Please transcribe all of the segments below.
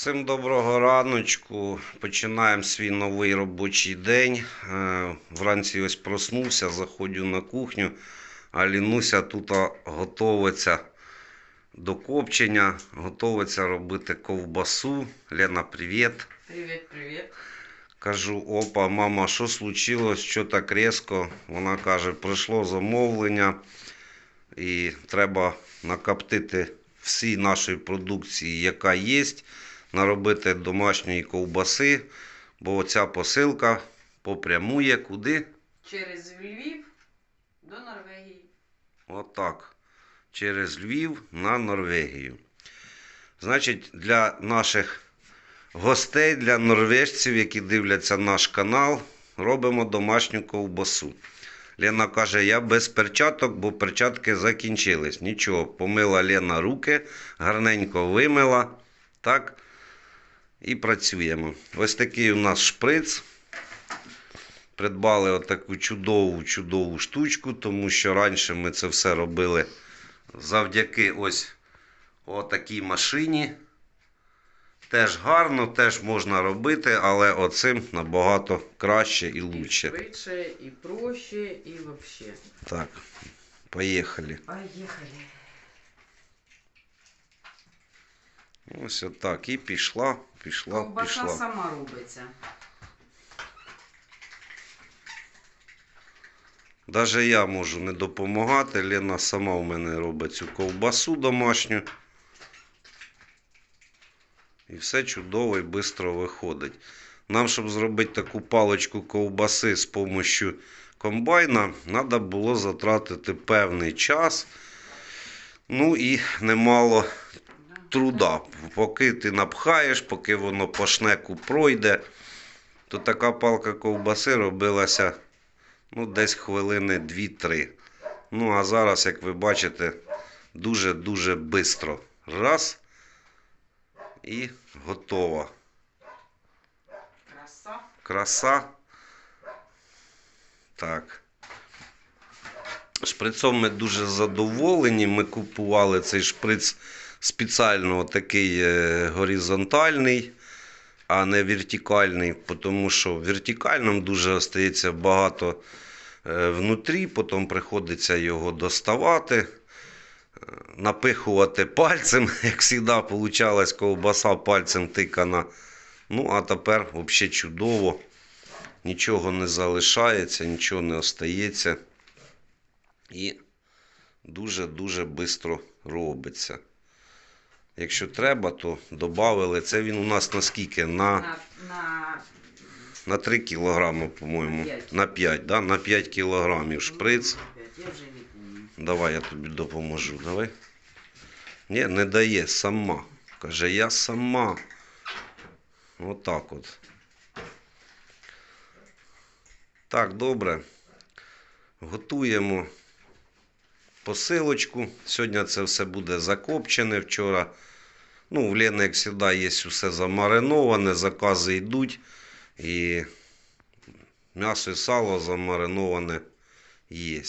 Всім доброго раночку. Починаємо свій новий робочий день. Е, Вранці ось проснувся, заходжу на кухню, а Лінуся тут а, готовиться до копчення, готовиться робити ковбасу. Лена, привіт. Привіт, привіт. Кажу, опа, мама, що случилось? Що так різко? Вона каже, прийшло замовлення і треба накоптити всі нашої продукції, яка є, наробити домашньої ковбаси, бо ця посилка попрямує куди? Через Львів до Норвегії. Отак. Через Львів на Норвегію. Значить, для наших гостей, для норвежців, які дивляться наш канал, робимо домашню ковбасу. Лена каже, я без перчаток, бо перчатки закінчились. Нічого, помила Лена руки, гарненько вимила. Так. І працюємо. Ось такий у нас шприц. Придбали отаку чудову чудову штучку, тому що раніше ми це все робили завдяки ось отакій машині. Теж гарно, теж можна робити, але оцим набагато краще і І швидше, і проще, і взагалі. Так, поїхали. Поїхали. Ось отак. І пішла, пішла, Ковбаса пішла. сама робиться. Даже я можу не допомагати. Лена сама в мене робить цю ковбасу домашню. І все чудово і швидко виходить. Нам, щоб зробити таку паличку ковбаси з допомогою комбайна, треба було затратити певний час. Ну і немало. Труда. Поки ти напхаєш, поки воно по шнеку пройде, то така палка ковбаси робилася ну, десь хвилини 2-3. Ну, а зараз, як ви бачите, дуже-дуже швидко. Раз. І готова. Краса. Краса. Так. Шприцом ми дуже задоволені. Ми купували цей шприц спеціально такий е, горизонтальний, а не вертикальний, тому що в вертикальному дуже остається багато е, внутрі, потім приходиться його доставати, е, напихувати пальцем, як завжди, вийшла ковбаса пальцем тикана. Ну, а тепер взагалі чудово. Нічого не залишається, нічого не остається. І дуже-дуже швидко робиться. Якщо треба, то додали. Це він у нас на скільки? На, На, на на 3 кілограми, по-моєму. На 5, да? На 5 кілограмів шприц. Я вже не. Давай я тобі допоможу. Давай. Ні, не дає сама. Каже, я сама. Отак от. Так, добре. Готуємо посилочку. Сьогодні це все буде закопчене. Вчора. Ну, в Лени, як завжди, є все замариноване, закази йдуть. І м'ясо і сало замариноване є.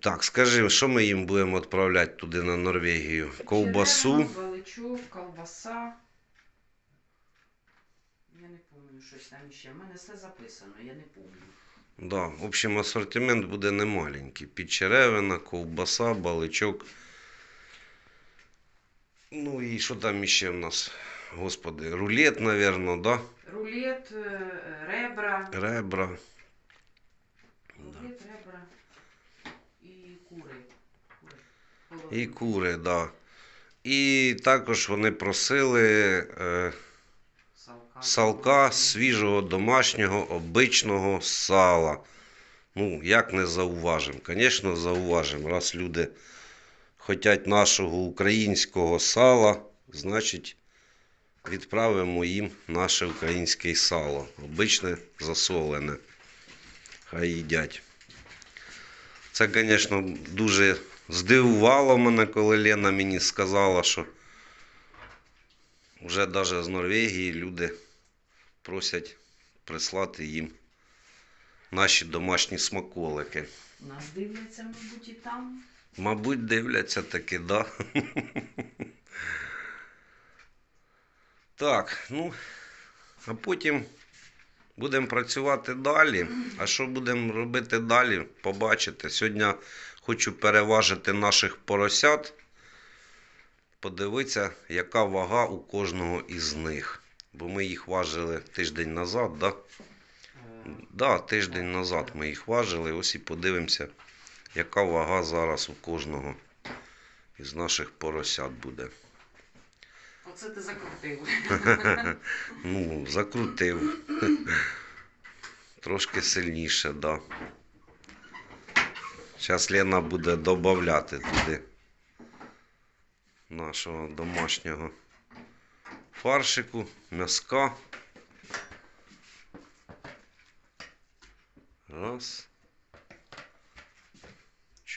Так, скажи, що ми їм будемо відправляти туди на Норвегію? Ковбасу. Баличок, ковбаса. Я не пам'ятаю щось там ще. У мене все записано, я не пам'ятаю. Да, в общем, асортимент буде немаленький. Підчеревина, ковбаса, баличок. Ну і що там іще в нас? Господи, рулет, напевно, да? Рулет, е, ребра. Ребра. Рулет, ребра і кури. Кури. І кури, да. І також вони просили е, Салка. салка свіжого домашнього обичного сала. Ну, як не зауважимо? Звісно, зауважимо. Раз люди хочуть нашого українського сала, значить відправимо їм наше українське сало. Обичне засолене. Хай їдять. Це, звісно, дуже здивувало мене, коли Лена мені сказала, що вже навіть з Норвегії люди просять прислати їм наші домашні смаколики. Нас дивляться, мабуть, і там. Мабуть, дивляться таки, да. Так, ну, а потім будемо працювати далі. А що будемо робити далі, побачите. Сьогодні хочу переважити наших поросят, подивитися, яка вага у кожного із них. Бо ми їх важили тиждень назад, так? Да? Е, Да, тиждень назад ми їх важили. Ось і подивимося, яка вага зараз у кожного із наших поросят буде. Оце ти закрутив. Ну, закрутив. Трошки сильніше, да. Зараз Лена буде додати туди нашого домашнього фаршику, м'яска. Раз.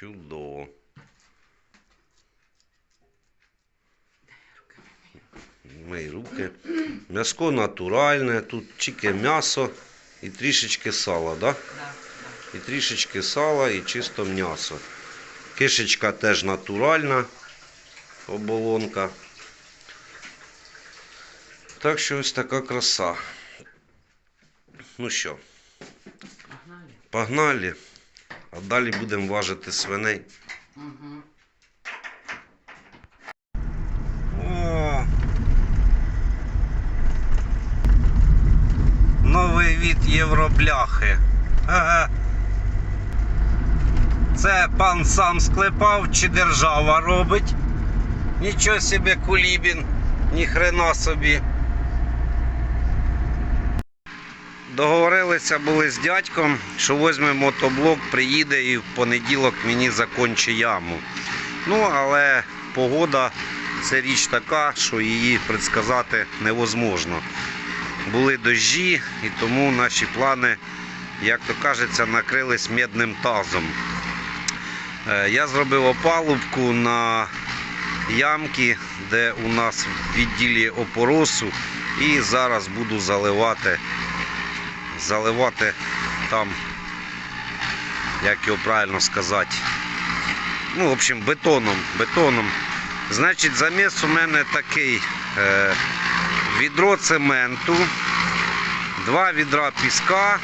Чудово. Мої руки. М'яско натуральне, тут тільки м'ясо і трішечки сала, да. І трішечки сала і чисто м'ясо. Кишечка теж натуральна, оболонка. Так що ось така краса. Ну що, Погнали. погнали. А далі будемо важити свиней. Угу. О! Новий від євробляхи. Ага. Це пан сам склепав чи держава робить? Нічого собі кулібін, ні хрена собі. Договорилися були з дядьком, що візьме мотоблок, приїде і в понеділок мені закончить яму. Ну, але погода це річ така, що її предсказати невозможно. Були дощі, і тому наші плани, як то кажеться, накрились медним тазом. Е, Я зробив опалубку на ямки, де у нас в відділі опоросу, і зараз буду заливати, заливати там, як його правильно сказати, ну, в общем, бетоном. бетоном. Значить, заміс у мене такий е, відро цементу, два відра піска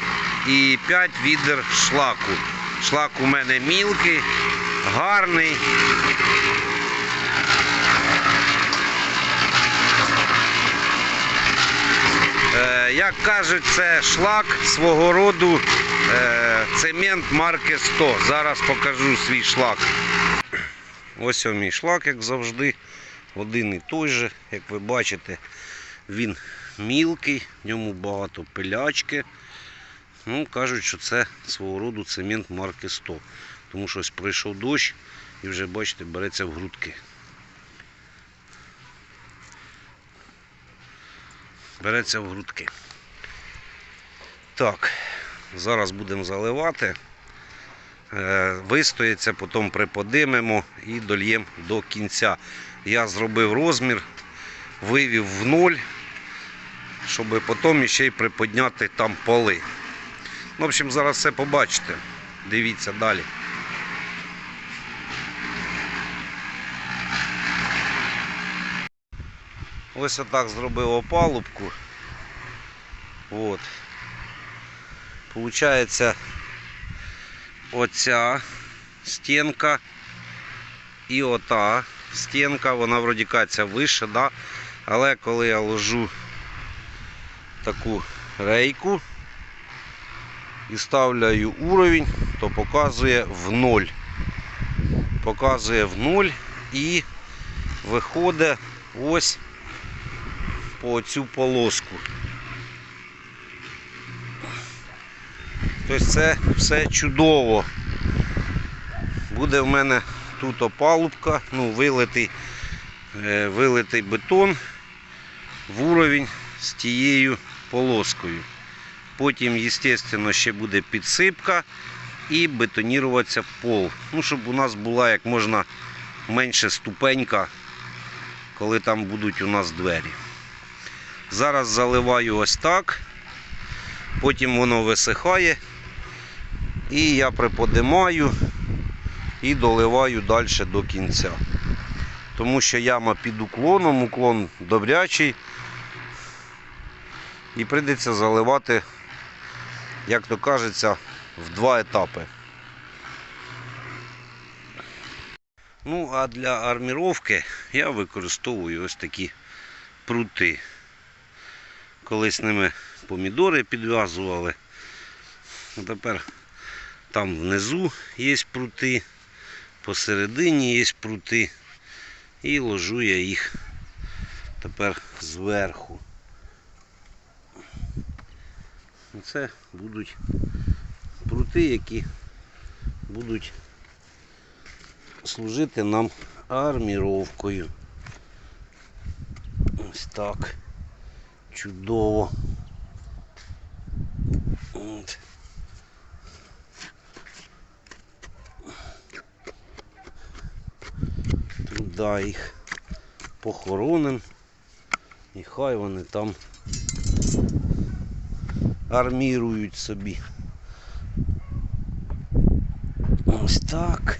і 5 відер шлаку. Шлак у мене мілкий, гарний. Як кажуть, це шлак свого роду е, цемент марки 100. Зараз покажу свій шлак. Ось мій шлак, як завжди. Один і той же, як ви бачите, він мілкий, в ньому багато пилячки. Ну, кажуть, що це свого роду цемент марки 100. Тому що ось пройшов дощ і вже, бачите, береться в грудки. Береться в грудки. Так, зараз будемо заливати. Е, Вистоїться, потім приподимемо і дольємо до кінця. Я зробив розмір, вивів в ноль, щоб потім ще й приподняти там поли. Ну, В общем, зараз все побачите. Дивіться далі. Ось отак зробив опалубку. От. Получається оця стінка і ота стінка, вона вроді каться вище, да? але коли я ложу таку рейку і ставляю уровень, то показує в ноль. Показує в ноль і виходить ось по цю полоску. Тобто це все чудово. Буде в мене тут опалубка, ну, вилитий, е, вилитий бетон в уровень з тією полоскою. Потім, звісно, ще буде підсипка і бетоніруватися пол. Ну, щоб у нас була як можна менше ступенька, коли там будуть у нас двері. Зараз заливаю ось так, потім воно висихає. І я приподимаю і доливаю далі до кінця. Тому що яма під уклоном, уклон добрячий. І прийдеться заливати, як то кажеться, в два етапи. Ну, а для арміровки я використовую ось такі прути. Колись ними помідори підв'язували. А тепер там внизу є прути, посередині є прути. І ложу я їх тепер зверху. Це будуть прути, які будуть служити нам арміровкою. Ось так. Чудово. От. Туди їх похороним. І хай вони там армірують собі. Ось так.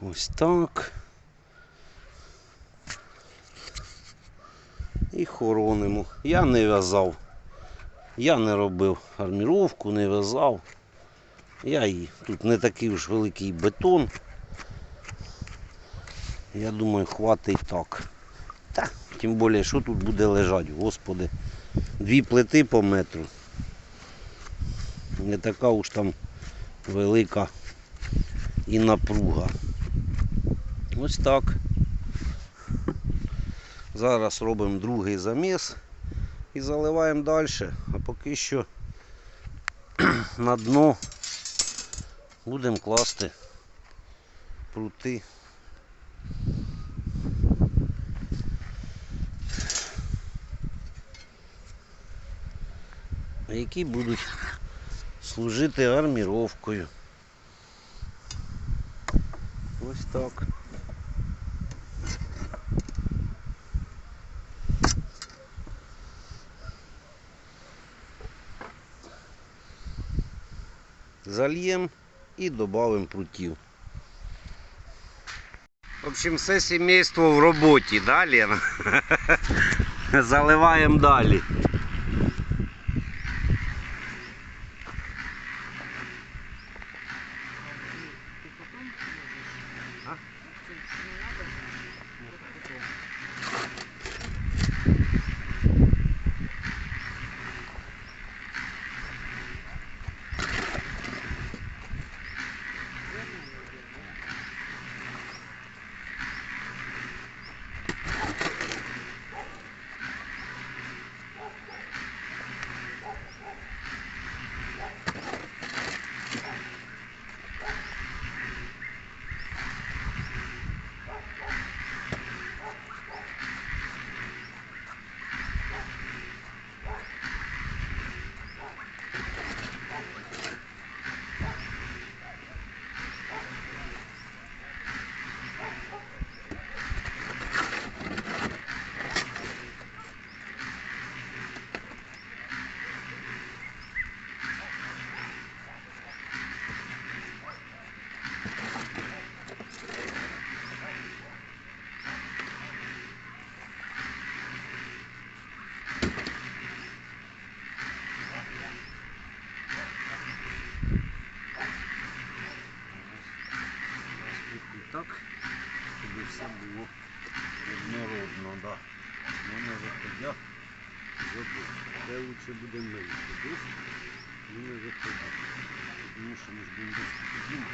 Ось так. Хоронимо. Я не в'язав. Я не робив арміровку, не в'язав. Я її. Тут не такий уж великий бетон. Я думаю, хватить так. Та, тим більше, що тут буде лежати, господи. Дві плити по метру. Не така уж там велика і напруга. Ось так. Зараз робимо другий заміс і заливаємо далі. А поки що на дно будемо класти прути. які будуть служити арміровкою. Ось так. Зальємо і додаємо прутів. В общем, все сімейство в роботі, да, Лена? Заливаємо далі. так, щоб все було однородно, да. Ну, не виходя, забув. Де лучше буде менше десь, ну не виходя. Тому що ми ж будемо десь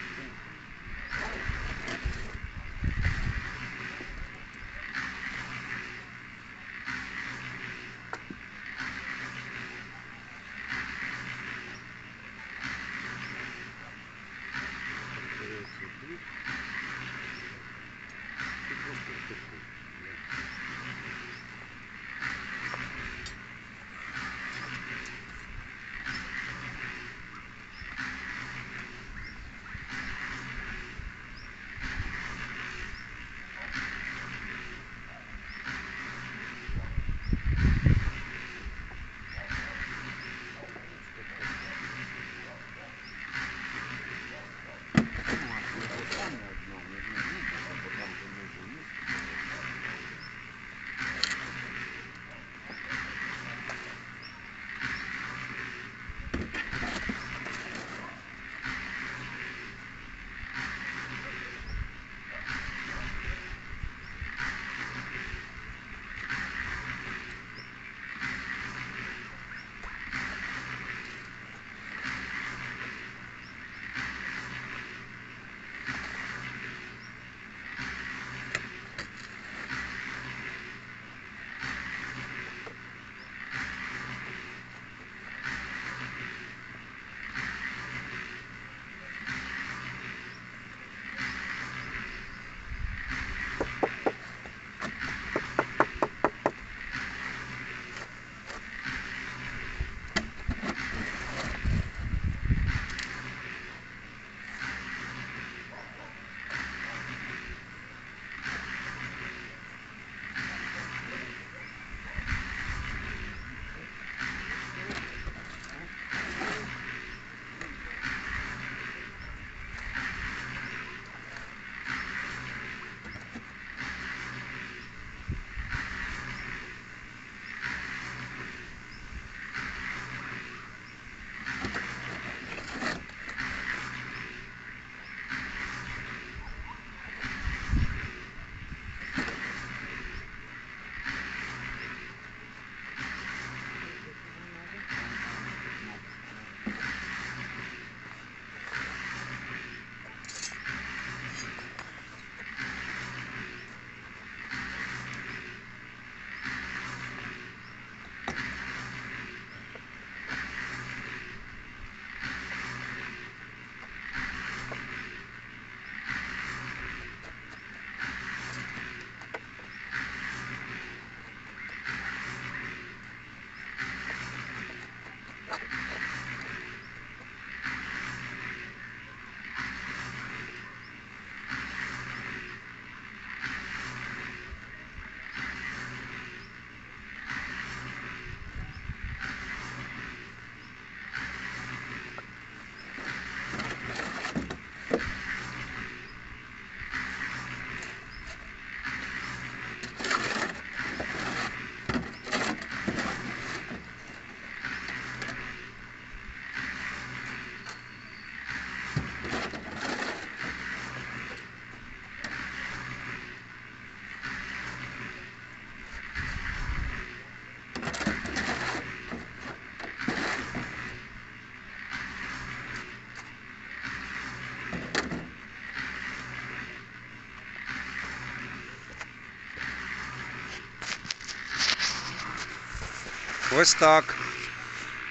ось так.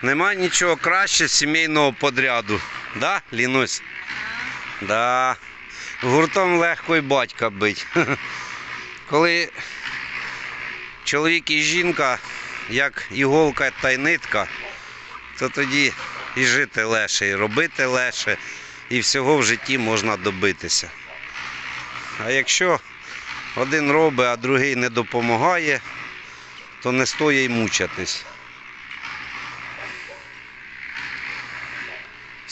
Нема нічого краще сімейного подряду. Да, Лінусь? Да. Гуртом легко і батька бить. Коли чоловік і жінка, як іголка та й нитка, то тоді і жити легше, і робити легше, і всього в житті можна добитися. А якщо один робить, а другий не допомагає, то не стоїть мучатись.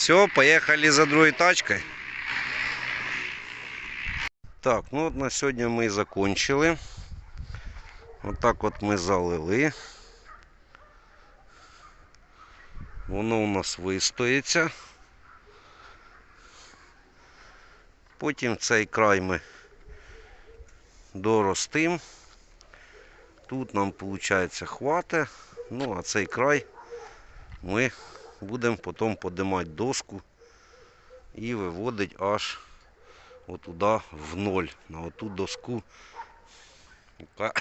Все, поїхали за другою тачкою. Так, ну от на сьогодні ми закончили. Отак от ми залили. Воно у нас вистоїться. Потім цей край ми доростим. Тут нам виходить хватить. Ну, а цей край ми будемо потім подимати доску і виводити аж отуда в ноль, на оту доску, яка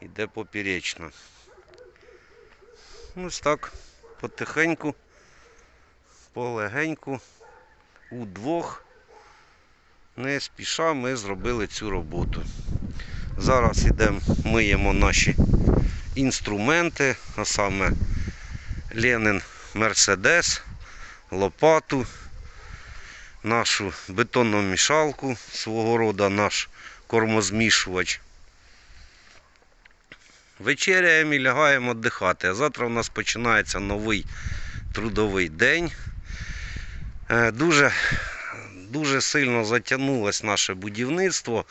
йде поперечно. Ось так, потихеньку, полегеньку, удвох, не спіша ми зробили цю роботу. Зараз йдемо, миємо наші інструменти, а саме Ленин Мерседес, лопату, нашу бетонну мішалку, свого роду наш кормозмішувач. Вечеряємо і лягаємо віддихати. А завтра у нас починається новий трудовий день. Е, Дуже, дуже сильно затягнулось наше будівництво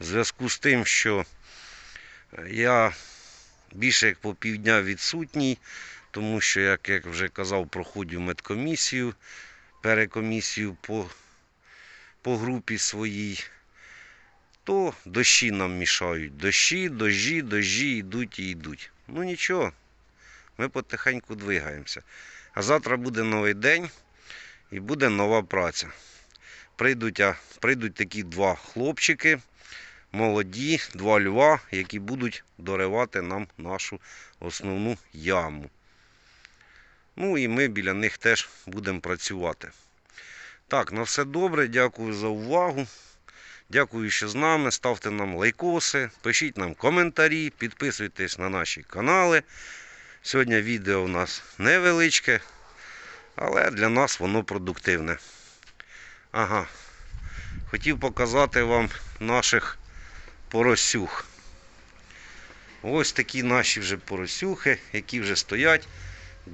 в зв'язку з тим, що я більше як по півдня відсутній, тому що, як я вже казав, проходжу медкомісію, перекомісію по, по групі своїй, то дощі нам мішають. Дощі, дощі, дощі йдуть і йдуть. Ну нічого, ми потихеньку двигаємося. А завтра буде новий день і буде нова праця. Прийдуть, а, прийдуть такі два хлопчики, молоді, два льва, які будуть доривати нам нашу основну яму. Ну і ми біля них теж будемо працювати. Так, на все добре. Дякую за увагу. Дякую, що з нами. Ставте нам лайкоси, пишіть нам коментарі, підписуйтесь на наші канали. Сьогодні відео у нас невеличке, але для нас воно продуктивне. Ага. Хотів показати вам наших поросюх. Ось такі наші вже поросюхи, які вже стоять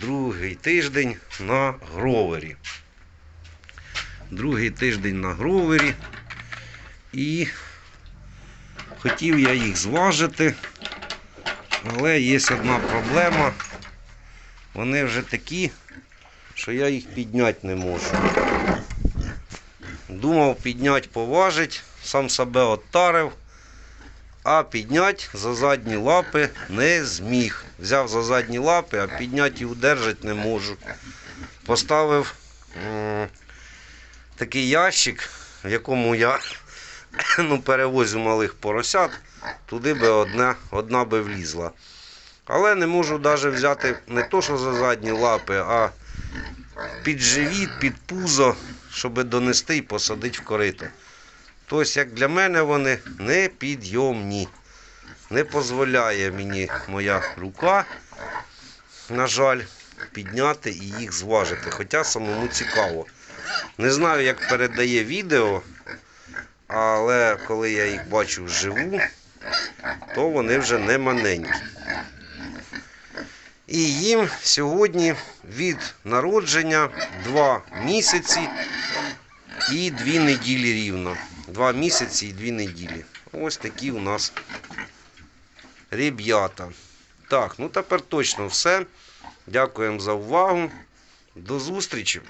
другий тиждень на гровері. Другий тиждень на гровері. І хотів я їх зважити, але є одна проблема. Вони вже такі, що я їх підняти не можу. Думав підняти, поважить, сам себе оттарив, а підняти за задні лапи не зміг. Взяв за задні лапи, а підняти і удержати не можу. Поставив такий ящик, в якому я ну, перевозю малих поросят, туди би одна, одна би влізла. Але не можу навіть взяти не то, що за задні лапи, а під живіт, під пузо, щоб донести і посадити в корито. Тобто, як для мене вони непідйомні. Не дозволяє мені моя рука, на жаль, підняти і їх зважити. Хоча самому цікаво. Не знаю, як передає відео, але коли я їх бачу вживу, то вони вже не маленькі. І їм сьогодні від народження 2 місяці і 2 неділі рівно. 2 місяці і 2 неділі. Ось такі у нас ребята. Так, ну тепер точно все. Дякуємо за увагу. До зустрічі!